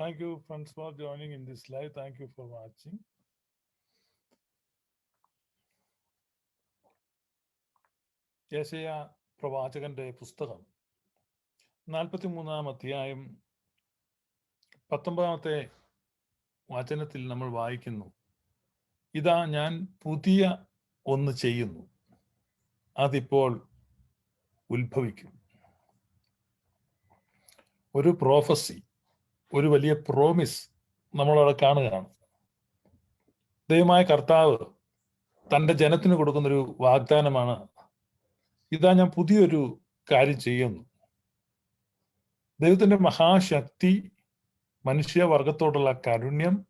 Thank you, friends, for joining in this live. Thank you for watching. യേശയ പ്രവാചകന്റെ പുസ്തകം. നാൽപ്പത്തി മൂന്നാം അധ്യായം പത്തൊമ്പതാമത്തെ വചനത്തിൽ നമ്മൾ വായിക്കുന്നു. ഇതാ ഞാൻ പുതിയ ഒന്ന് ചെയ്യുന്നു. അതിപ്പോൾ ഉത്ഭവിക്കും. ഒരു പ്രോഫസി ഒരു വലിയ പ്രോമിസ് നമ്മളവിടെ കാണുകയാണ്. ദൈവമായ കർത്താവ് തന്റെ ജനത്തിന് കൊടുക്കുന്നൊരു വാഗ്ദാനമാണ്. ഇതാ ഞാൻ പുതിയൊരു കാര്യം ചെയ്യുന്നു. ദൈവത്തിന്റെ മഹാശക്തി മനുഷ്യവർഗത്തോടുള്ള കാരുണ്യം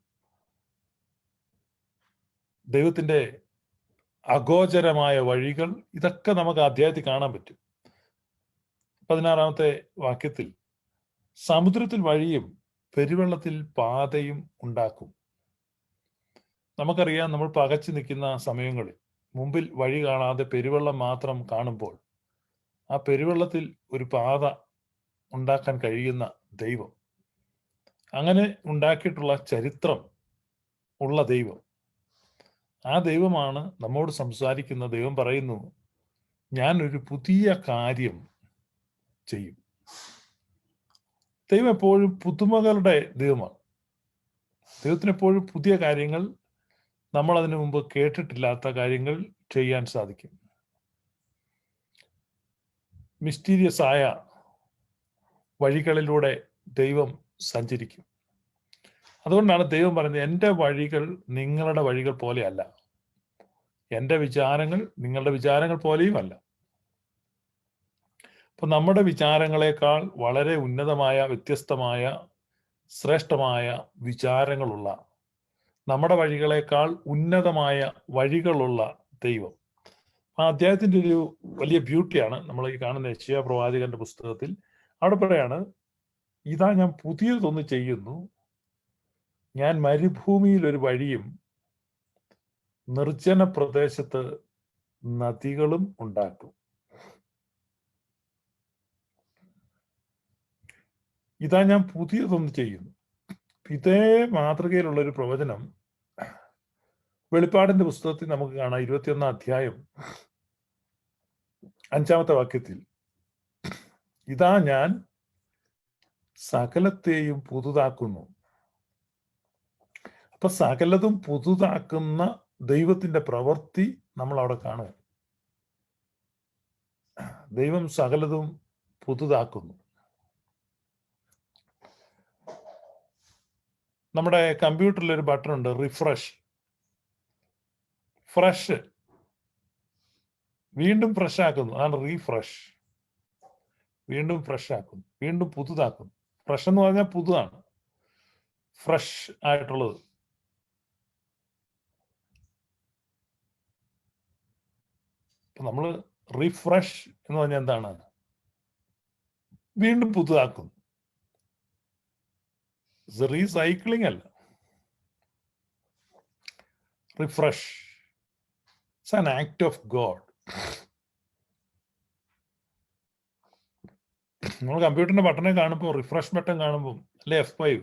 ദൈവത്തിന്റെ അഗോചരമായ വഴികൾ ഇതൊക്കെ നമുക്ക് അധ്യായത്തിൽ കാണാൻ പറ്റും. പതിനാറാമത്തെ വാക്യത്തിൽ സമുദ്രത്തിൽ വഴിയും പെരുവെള്ളത്തിൽ പാതയും ഉണ്ടാക്കും. നമുക്കറിയാം നമ്മൾ പകച്ചു നിൽക്കുന്ന സമയങ്ങളിൽ മുമ്പിൽ വഴി കാണാതെ പെരുവെള്ളം മാത്രം കാണുമ്പോൾ ആ പെരുവെള്ളത്തിൽ ഒരു പാത ഉണ്ടാക്കാൻ കഴിയുന്ന ദൈവം. അങ്ങനെ ഉണ്ടാക്കിയിട്ടുള്ള ചരിത്രം ഉള്ള ദൈവം. ആ ദൈവമാണ് നമ്മോട് സംസാരിക്കുന്ന ദൈവം പറയുന്നു ഞാൻ ഒരു പുതിയ കാര്യം ചെയ്യും. ദൈവം എപ്പോഴും പുതുമകളുടെ ദൈവമാണ്. ദൈവത്തിന് എപ്പോഴും പുതിയ കാര്യങ്ങൾ നമ്മൾ അതിനു മുമ്പ് കേട്ടിട്ടില്ലാത്ത കാര്യങ്ങൾ ചെയ്യാൻ സാധിക്കും. മിസ്റ്റീരിയസ് ആയ വഴികളിലൂടെ ദൈവം സഞ്ചരിക്കും. അതുകൊണ്ടാണ് ദൈവം പറയുന്നത് എന്റെ വഴികൾ നിങ്ങളുടെ വഴികൾ പോലെയല്ല. എന്റെ വിചാരങ്ങൾ നിങ്ങളുടെ വിചാരങ്ങൾ പോലെയും അല്ല അപ്പൊ നമ്മുടെ വിചാരങ്ങളെക്കാൾ വളരെ ഉന്നതമായ വ്യത്യസ്തമായ ശ്രേഷ്ഠമായ വിചാരങ്ങളുള്ള നമ്മുടെ വഴികളെക്കാൾ ഉന്നതമായ വഴികളുള്ള ദൈവം. ആ അദ്ദേഹത്തിന്റെ ഒരു വലിയ ബ്യൂട്ടിയാണ് നമ്മൾ ഈ കാണുന്ന യശയ പ്രവാചകന്റെ പുസ്തകത്തിൽ. അവിടെ പറയാണ് ഇതാ ഞാൻ പുതിയതൊന്ന് ചെയ്യുന്നു. ഞാൻ മരുഭൂമിയിൽ ഒരു വഴിയും നിർജന പ്രദേശത്ത് നദികളും ഉണ്ടാക്കും. ഇതാ ഞാൻ പുതിയതൊന്ന് ചെയ്യുന്നു. ഇതേ മാതൃകയിലുള്ള ഒരു പ്രവചനം വെളിപ്പാടിന്റെ പുസ്തകത്തിൽ നമുക്ക് കാണാം. ഇരുപത്തിയൊന്നാം അധ്യായം അഞ്ചാമത്തെ വാക്യത്തിൽ. ഇതാ ഞാൻ സകലത്തെയും പുതുതാക്കുന്നു. അപ്പൊ സകലതും പുതുതാക്കുന്ന ദൈവത്തിന്റെ പ്രവൃത്തി നമ്മൾ അവിടെ കാണുക ദൈവം സകലതും പുതുതാക്കുന്നു. നമ്മുടെ കമ്പ്യൂട്ടറിൽ ഒരു ബട്ടൺ ഉണ്ട് റിഫ്രഷ് ഫ്രഷ് വീണ്ടും ഫ്രഷ് ആക്കുന്നു. ആണ് റീഫ്രഷ് വീണ്ടും ഫ്രഷ് ആക്കുന്നു. വീണ്ടും പുതുതാക്കുന്നു. ഫ്രഷ് എന്ന് പറഞ്ഞാൽ പുതുതാണ്. ഫ്രഷ് ആയിട്ടുള്ളത്. നമ്മൾ റീഫ്രഷ് എന്ന് പറഞ്ഞാൽ എന്താണ്? വീണ്ടും പുതുതാക്കുന്നു. റീസൈക്ലിംഗ് അല്ല. Refresh it's an act of God നമ്മൾ കമ്പ്യൂട്ടറിന്റെ ബട്ടണെ കാണുമ്പോൾ റിഫ്രഷ് ബട്ടൺ കാണുമ്പോൾ അല്ലെ എഫ് ഫൈവ്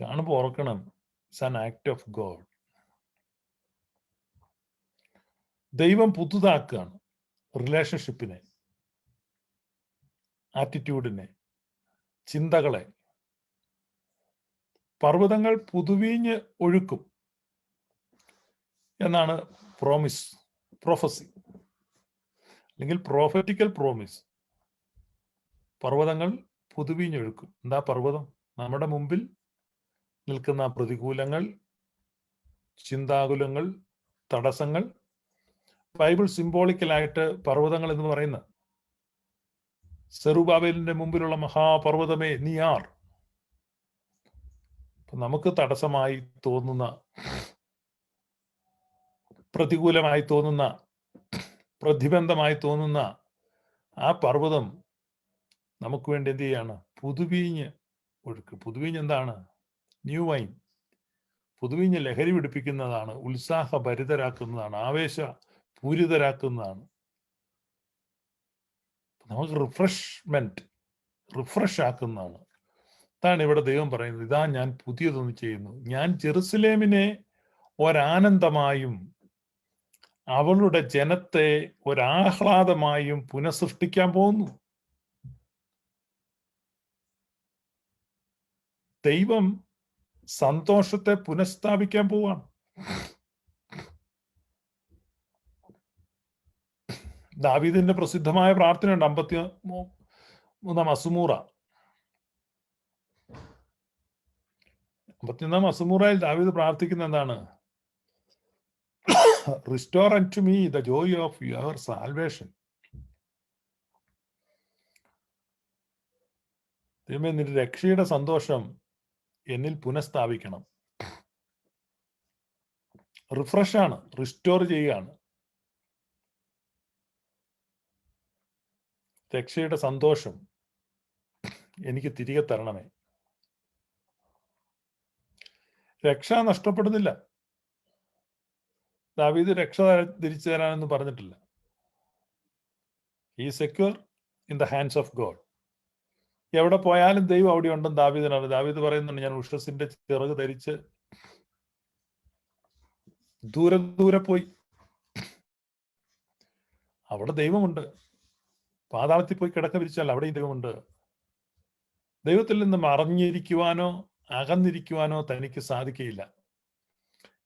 കാണുമ്പോൾ ഓർക്കണം. It's an act of God ദൈവം പുതുതാക്കുകയാണ് റിലേഷൻഷിപ്പിനെ ആറ്റിറ്റ്യൂഡിനെ ചിന്തകളെ. പർവതങ്ങൾ പുതുവീഞ്ഞ് ഒഴുക്കും എന്നാണ് പ്രോമിസ് പ്രൊഫസി അല്ലെങ്കിൽ പ്രോഫറ്റിക്കൽ പ്രോമിസ് പർവതങ്ങൾ പുതുവീഞ്ഞൊഴുക്കും എന്താ പർവതം? നമ്മുടെ മുമ്പിൽ നിൽക്കുന്ന പ്രതികൂലങ്ങൾ ചിന്താകുലങ്ങൾ തടസ്സങ്ങൾ. ബൈബിൾ സിംബോളിക്കലായിട്ട് പർവതങ്ങൾ എന്ന് പറയുന്ന സെറുബാബേലിന്റെ മുമ്പിലുള്ള മഹാപർവതമേ നീ ആർ. നമുക്ക് തടസ്സമായി തോന്നുന്ന പ്രതികൂലമായി തോന്നുന്ന പ്രതിബന്ധമായി തോന്നുന്ന ആ പർവതം നമുക്ക് വേണ്ടി എന്ത് ചെയ്യാണ്? പുതുവീഞ്ഞ് ഒഴുക്ക്. പുതുവീഞ്ഞ് എന്താണ്? New wine. പുതുവീഞ്ഞ് ലഹരി പിടിപ്പിക്കുന്നതാണ് ഉത്സാഹഭരിതരാക്കുന്നതാണ് ആവേശ പൂരിതരാക്കുന്നതാണ്. നമുക്ക് റിഫ്രഷ്മെന്റ് റിഫ്രഷ് ആക്കുന്നതാണ്. അതാണ് ഇവിടെ ദൈവം പറയുന്നത്. ഇതാ ഞാൻ പുതിയതൊന്ന് ചെയ്യുന്നു. ഞാൻ ജെറുസലേമിനെ ഒരാനന്ദമായും അവളുടെ ജനത്തെ ഒരാഹ്ലാദമായും പുനഃസൃഷ്ടിക്കാൻ പോകുന്നു. ദൈവം സന്തോഷത്തെ പുനഃസ്ഥാപിക്കാൻ പോവാണ്. ദാവീദിന്റെ പ്രസിദ്ധമായ പ്രാർത്ഥനയുണ്ട് അമ്പത്തി മൂന്നാം അസുമൂറ. അമ്പത്തിയൊന്നാം അസുമൂറയിൽ ദാവീദ് പ്രാർത്ഥിക്കുന്ന എന്താണ്? Restore unto me the joy of your salvation ദൈവമേ നിന്റെ രക്ഷയുടെ സന്തോഷം എന്നിൽ പുനഃസ്ഥാപിക്കണം. ആണ് റിസ്റ്റോർ ചെയ്യുകയാണ്. രക്ഷയുടെ സന്തോഷം എനിക്ക് തിരികെ തരണമേ. രക്ഷ നഷ്ടപ്പെടുന്നില്ല. ദാവീദ് രക്ഷ തിരിച്ചു തരാനെന്ന് പറഞ്ഞിട്ടില്ല. ഈ secure in the hands of God എവിടെ പോയാലും ദൈവം അവിടെ ഉണ്ടെന്ന് ദാവീദിനാണ് ദാവീദ് പറയുന്നുണ്ട് ഞാൻ ഉഷസിന്റെ ചിറക് ധരിച്ച് ദൂരെ ദൂരെ പോയി. അവിടെ ദൈവമുണ്ട്. പാതാളത്തിൽ പോയി കിടക്ക വിരിച്ചാൽ അവിടെയും ദൈവമുണ്ട്. ദൈവത്തിൽ നിന്ന് മറഞ്ഞിരിക്കുവാനോ അകന്നിരിക്കുവാനോ തനിക്ക് സാധിക്കയില്ല.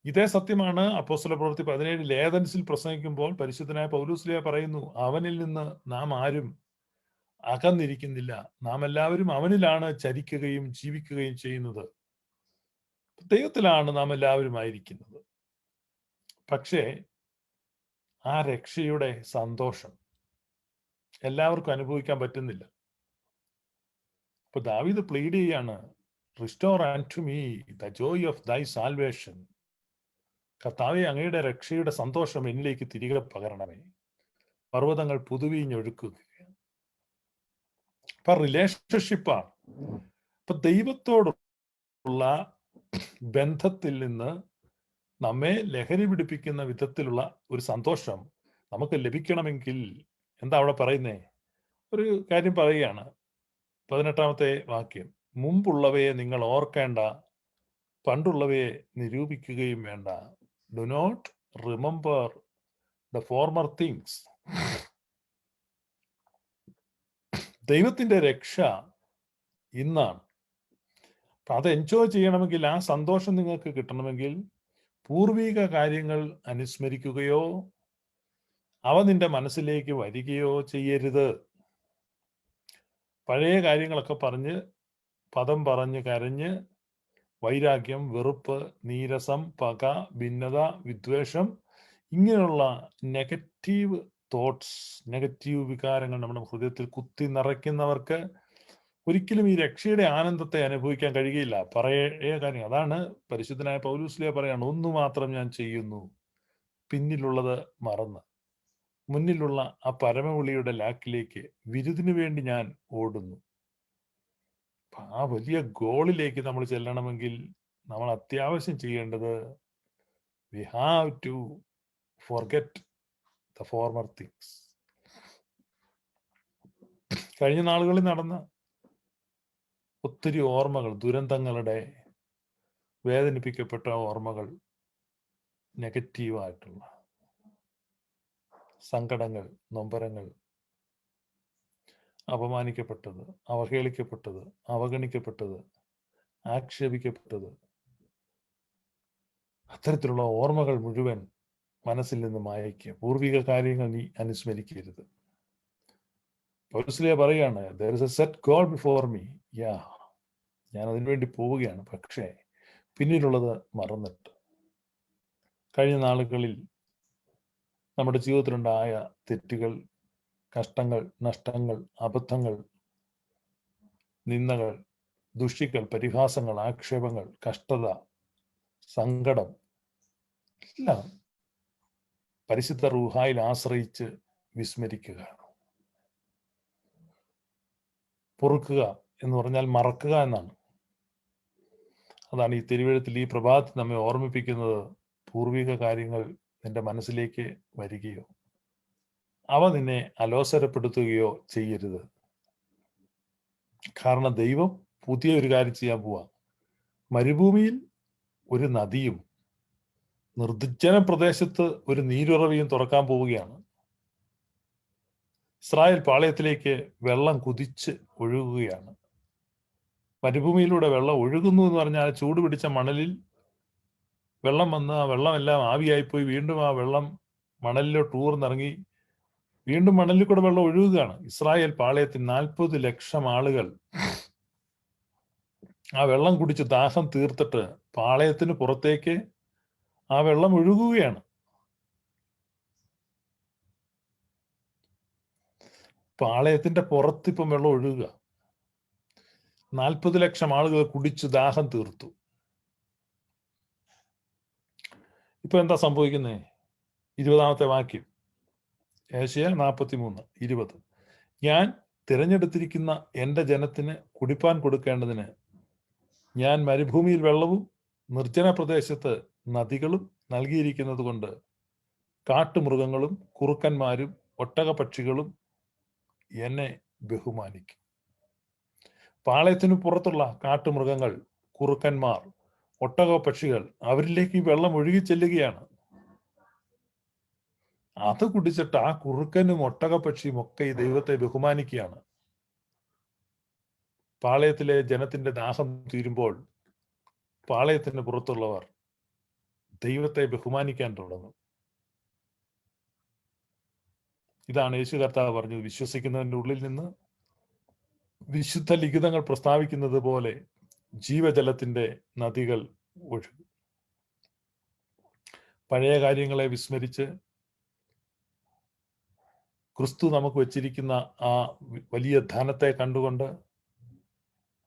ഇതേ സത്യമാണ് അപ്പോസ്തല പ്രവൃത്തി പതിനേഴ് ലേതൻസിൽ പ്രസംഗിക്കുമ്പോൾ പരിശുദ്ധനായ പൗലൂസ്ലിയ പറയുന്നു അവനിൽ നിന്ന് നാം ആരും അകന്നിരിക്കുന്നില്ല. നാം എല്ലാവരും അവനിലാണ് ചരിക്കുകയും ജീവിക്കുകയും ചെയ്യുന്നത്. ദൈവത്തിലാണ് നാം എല്ലാവരും ആയിരിക്കുന്നത്. പക്ഷേ ആ രക്ഷയുടെ സന്തോഷം എല്ലാവർക്കും അനുഭവിക്കാൻ പറ്റുന്നില്ല. അപ്പൊ ദാവിത് പ്ലീഡ് ചെയ്യാണ് restore and to me the joy of thy salvation കർത്താവെ അങ്ങയുടെ രക്ഷയുടെ സന്തോഷം എന്നിലേക്ക് തിരികെ പകരണമേ. പർവതങ്ങൾ പുതുവീഞ്ഞൊഴുക്കുക അപ്പൊ റിലേഷൻഷിപ്പാണ് അപ്പൊ ദൈവത്തോടുള്ള ബന്ധത്തിൽ നിന്ന് നമ്മെ ലഹരി പിടിപ്പിക്കുന്ന വിധത്തിലുള്ള ഒരു സന്തോഷം നമുക്ക് ലഭിക്കണമെങ്കിൽ എന്താ അവിടെ പറയുന്നേ? ഒരു കാര്യം പറയുകയാണ്. പതിനെട്ടാമത്തെ വാക്യം. മുമ്പുള്ളവയെ നിങ്ങൾ ഓർക്കേണ്ട പണ്ടുള്ളവയെ നിരൂപിക്കുകയും വേണ്ട. Do not remember the former things ദൈവത്തിന്റെ രക്ഷ ഇന്നാണ്. അത് എൻജോയ് ചെയ്യണമെങ്കിൽ ആ സന്തോഷം നിങ്ങൾക്ക് കിട്ടണമെങ്കിൽ പൂർവിക കാര്യങ്ങൾ അനുസ്മരിക്കുകയോ അവ നിന്റെ മനസ്സിലേക്ക് വരികയോ ചെയ്യരുത്. പഴയ കാര്യങ്ങളൊക്കെ പറഞ്ഞ് പദം പറഞ്ഞ് കരഞ്ഞ് വൈരാഗ്യം വെറുപ്പ് നീരസം പക ഭിന്നത വിദ്വേഷം ഇങ്ങനെയുള്ള നെഗറ്റീവ് തോട്ട്സ് നെഗറ്റീവ് വികാരങ്ങൾ നമ്മുടെ ഹൃദയത്തിൽ കുത്തി നിറയ്ക്കുന്നവർക്ക് ഒരിക്കലും ഈ രക്ഷയുടെ ആനന്ദത്തെ അനുഭവിക്കാൻ കഴിയുകയില്ല. പറയേ കാര്യം അതാണ് പരിശുദ്ധനായ പൗലൂസ്ലിയ പറയാണ് ഒന്നു മാത്രം ഞാൻ ചെയ്യുന്നു പിന്നിലുള്ളത് മറന്ന്. മുന്നിലുള്ള ആ പരമവിളിയുടെ ലാക്കിലേക്ക് വിരുദിനു വേണ്ടി ഞാൻ ഓടുന്നു. ആ വലിയ ഗോളിലേക്ക് നമ്മൾ ചെല്ലണമെങ്കിൽ നമ്മൾ അത്യാവശ്യം ചെയ്യേണ്ടത് we have to forget the former things കഴിഞ്ഞ നാളുകളിൽ നടന്ന ഒത്തിരി ഓർമ്മകൾ ദുരന്തങ്ങളുടെ വേദനിപ്പിക്കപ്പെട്ട ഓർമ്മകൾ നെഗറ്റീവായിട്ടുള്ള സങ്കടങ്ങൾ നൊമ്പരങ്ങൾ അപമാനിക്കപ്പെട്ടത് അവഹേളിക്കപ്പെട്ടത് അവഗണിക്കപ്പെട്ടത് ആക്ഷേപിക്കപ്പെട്ടത്. അത്തരത്തിലുള്ള ഓർമ്മകൾ മുഴുവൻ മനസ്സിൽ നിന്ന് മായയ്ക്കുക പൂർവിക കാര്യങ്ങൾ നീ അനുസ്മരിക്കരുത്. പൗരസ്ലിയ പറയാണ് there is a set goal before me യാ ഞാൻ അതിനുവേണ്ടി പോവുകയാണ് പക്ഷേ പിന്നിലുള്ളത് മറന്നിട്ട്. കഴിഞ്ഞ നാളുകളിൽ നമ്മുടെ ജീവിതത്തിലുണ്ടായ തെറ്റുകൾ കഷ്ടങ്ങൾ നഷ്ടങ്ങൾ അബദ്ധങ്ങൾ നിന്ദകൾ ദുഷികൾ പരിഹാസങ്ങൾ ആക്ഷേപങ്ങൾ കഷ്ടത സങ്കടം എല്ലാം പരിശുദ്ധ റൂഹായിൽ ആശ്രയിച്ച് വിസ്മരിക്കുക പൊറുക്കുക എന്ന് പറഞ്ഞാൽ മറക്കുക എന്നാണ്. അതാണ് ഈ തിരുവഴുത്തിൽ ഈ പ്രഭാതത്തിൽ നമ്മെ ഓർമ്മിപ്പിക്കുന്നത് പൂർവിക കാര്യങ്ങൾ നിന്റെ മനസ്സിലേക്ക് വരികയോ അവ നിന്നെ അലോസരപ്പെടുത്തുകയോ ചെയ്യരുത്. കാരണം ദൈവം പുതിയ ഒരു കാര്യം ചെയ്യാൻ പോവാ. മരുഭൂമിയിൽ ഒരു നദിയും നിർജന പ്രദേശത്ത് ഒരു നീരുറവിയും തുറക്കാൻ പോവുകയാണ്. ഇസ്രായേൽ പാളയത്തിലേക്ക് വെള്ളം കുതിച്ച് ഒഴുകുകയാണ്. മരുഭൂമിയിലൂടെ വെള്ളം ഒഴുകുന്നു എന്ന് പറഞ്ഞാൽ ചൂട് പിടിച്ച മണലിൽ വെള്ളം വന്ന് ആ വെള്ളമെല്ലാം ആവിയായിപ്പോയി. വീണ്ടും ആ വെള്ളം മണലിലോട്ട് ഊർന്നിറങ്ങി വീണ്ടും മണലിൽ കൂടെ വെള്ളം ഒഴുകുകയാണ്. ഇസ്രായേൽ പാളയത്തിൽ നാൽപ്പത് ലക്ഷം ആളുകൾ ആ വെള്ളം കുടിച്ച് ദാഹം തീർത്തിട്ട് പാളയത്തിന് പുറത്തേക്ക് ആ വെള്ളം ഒഴുകുകയാണ്. പാളയത്തിന്റെ പുറത്ത് ഇപ്പം വെള്ളം ഒഴുകുക. നാൽപ്പത് ലക്ഷം ആളുകൾ കുടിച്ച് ദാഹം തീർത്തു. ഇപ്പൊ എന്താ സംഭവിക്കുന്നത് ഇരുപതാമത്തെ വാക്യം. ഏഷ്യ നാൽപ്പത്തി മൂന്ന് ഇരുപത്. ഞാൻ തിരഞ്ഞെടുത്തിരിക്കുന്ന എന്റെ ജനത്തിന് കുടിപ്പാൻ കൊടുക്കേണ്ടതിന് ഞാൻ മരുഭൂമിയിൽ വെള്ളവും നിർജന പ്രദേശത്ത് നദികളും നൽകിയിരിക്കുന്നത് കൊണ്ട് കാട്ടുമൃഗങ്ങളും കുറുക്കന്മാരും ഒട്ടകപക്ഷികളും എന്നെ ബഹുമാനിക്കും. പാളയത്തിനു പുറത്തുള്ള കാട്ടുമൃഗങ്ങൾ കുറുക്കന്മാർ ഒട്ടകപക്ഷികൾ അവരിലേക്ക് വെള്ളം ഒഴുകി ചെല്ലുകയാണ്. അത് കുടിച്ചിട്ട് ആ കുറുക്കനും ഒട്ടകപക്ഷിയും ഒക്കെ ഈ ദൈവത്തെ ബഹുമാനിക്കുകയാണ്. പാളയത്തിലെ ജനത്തിന്റെ ദാഹം തീരുമ്പോൾ പാളയത്തിന് പുറത്തുള്ളവർ ദൈവത്തെ ബഹുമാനിക്കാൻ തുടങ്ങും. ഇതാണ് യേശു കർത്താവ് പറഞ്ഞത്. വിശ്വസിക്കുന്നതിന്റെ ഉള്ളിൽ നിന്ന് വിശുദ്ധ ലിഖിതങ്ങൾ പ്രസ്താവിക്കുന്നത് പോലെ ജീവജലത്തിന്റെ നദികൾ ഒഴുകും. പഴയ കാര്യങ്ങളെ വിസ്മരിച്ച് ക്രിസ്തു നമുക്ക് വെച്ചിരിക്കുന്ന ആ വലിയ ധനത്തെ കണ്ടുകൊണ്ട്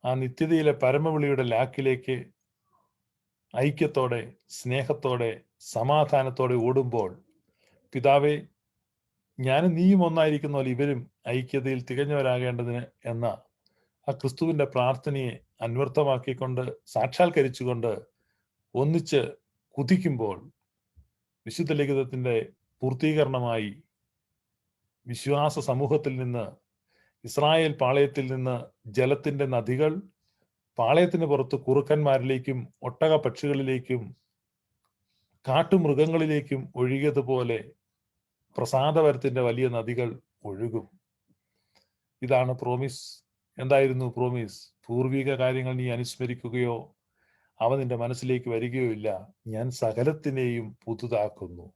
ആ നിത്യതയിലെ പരമവിളിയുടെ ലാക്കിലേക്ക് ഐക്യത്തോടെ സ്നേഹത്തോടെ സമാധാനത്തോടെ ഓടുമ്പോൾ പിതാവെ ഞാനും നീയും ഒന്നായിരിക്കുന്ന പോലെ ഇവരും ഐക്യതയിൽ തികഞ്ഞവരാകേണ്ടതിന് എന്ന ആ ക്രിസ്തുവിന്റെ പ്രാർത്ഥനയെ അന്വർത്ഥമാക്കിക്കൊണ്ട് സാക്ഷാത്കരിച്ചുകൊണ്ട് ഒന്നിച്ച് കുതിക്കുമ്പോൾ വിശുദ്ധ ലിഖിതത്തിന്റെ പൂർത്തീകരണമായി വിശ്വാസ സമൂഹത്തിൽ നിന്ന് ഇസ്രായേൽ പാളയത്തിൽ നിന്ന് ജലത്തിന്റെ നദികൾ പാളയത്തിന് പുറത്ത് കുറുക്കന്മാരിലേക്കും ഒട്ടക പക്ഷികളിലേക്കും കാട്ടുമൃഗങ്ങളിലേക്കും ഒഴുകിയതുപോലെ പ്രസാദപരത്തിന്റെ വലിയ നദികൾ ഒഴുകും. ഇതാണ് പ്രോമിസ്. എന്തായിരുന്നു പ്രോമിസ്? പൂർവിക കാര്യങ്ങൾ നീ അനുസ്മരിക്കുകയോ അവ നിന്റെ മനസ്സിലേക്ക് വരികയോ ഇല്ല. ഞാൻ സകലത്തിനെയും പുതുതാക്കുന്നു.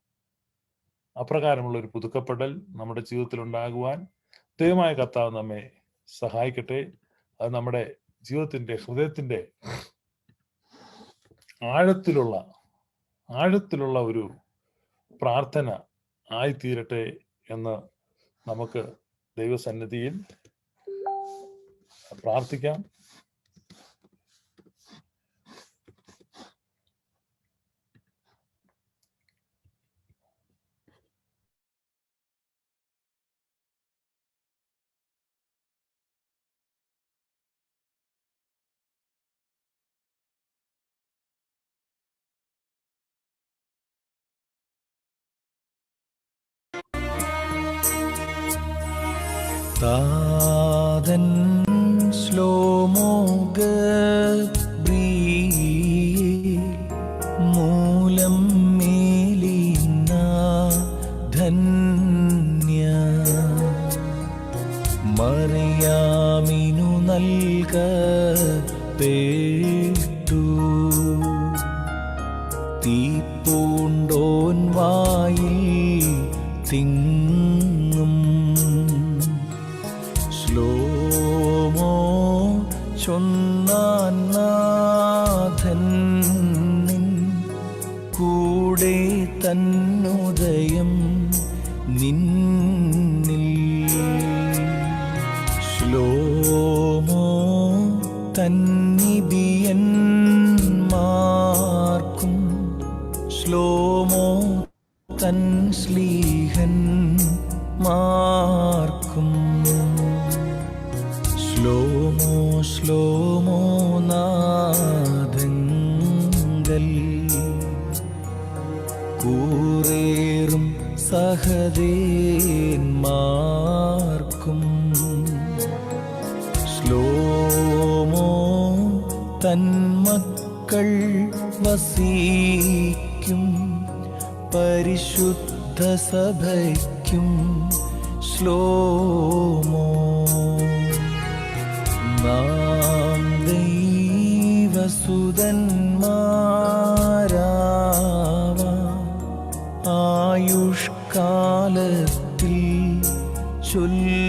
അപ്രകാരമുള്ള ഒരു പുതുക്കപ്പെടൽ നമ്മുടെ ജീവിതത്തിൽ ഉണ്ടാകുവാൻ ദൈവമായ കർത്താവ് നമ്മെ സഹായിക്കട്ടെ. അത് നമ്മുടെ ജീവിതത്തിന്റെ ഹൃദയത്തിന്റെ ആഴത്തിലുള്ള ആഴത്തിലുള്ള ഒരു പ്രാർത്ഥന ആയിത്തീരട്ടെ എന്ന് നമുക്ക് ദൈവസന്നിധിയിൽ പ്രാർത്ഥിക്കാം. താതൻ ശ്ലോമോഗ മൂലം മേലിന ധന്യ. മറിയാമിനു നൽക പേട്ടു. തീപ്പൂണ്ടോൻ വായിൽ തിങ്ങും തൻ ശ്ലീഹൻ മാർക്കും. സ്ലോമോ ശ്ലോമോ നാദങ്ങൾ കൂറേറും സഹദേന്മാർക്കും ശ്ലോമോ മക്കൾ വസിക്കും. പരിശുദ്ധ സഭയ്ക്കും ശ്ലോമോ. നാം ദൈവസുതന്മാരാവാ. ആയുഷ്കാലത്തിൽ ചൊല്ലി